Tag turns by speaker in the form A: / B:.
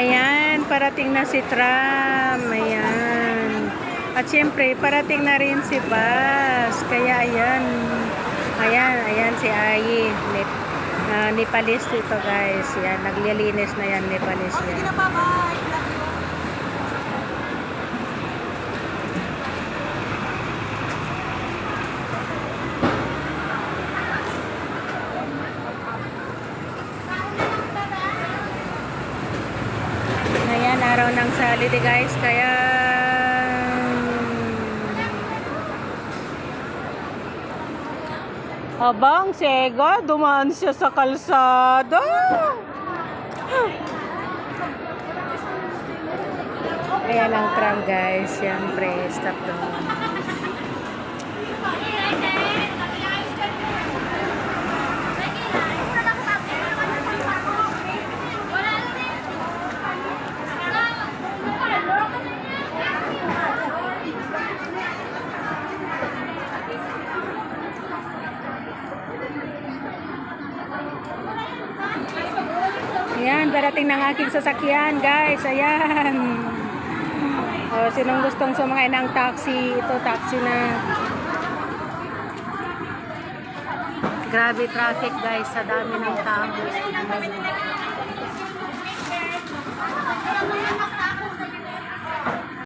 A: Ayan, parating na si Tram. Ayan. At syempre, parating na rin si Bas. Kaya ayan. Ayan, ayan si Ayi. Nip, uh, Nepalese ito guys. Yan, naglilinis na yan, Nepalese yan.
B: na, bye-bye. Love you.
A: Ayan, araw ng Saturday guys. Kaya... Abang, Sega, dumaan siya sa kalsada. Ayan ang tram guys. Siyempre, stop doon. Ayan, darating ng aking sasakyan, guys. Ayan. O, sinong gustong sumakay ng taxi? Ito, taxi na. Grabe traffic, guys. Sa dami ng tao.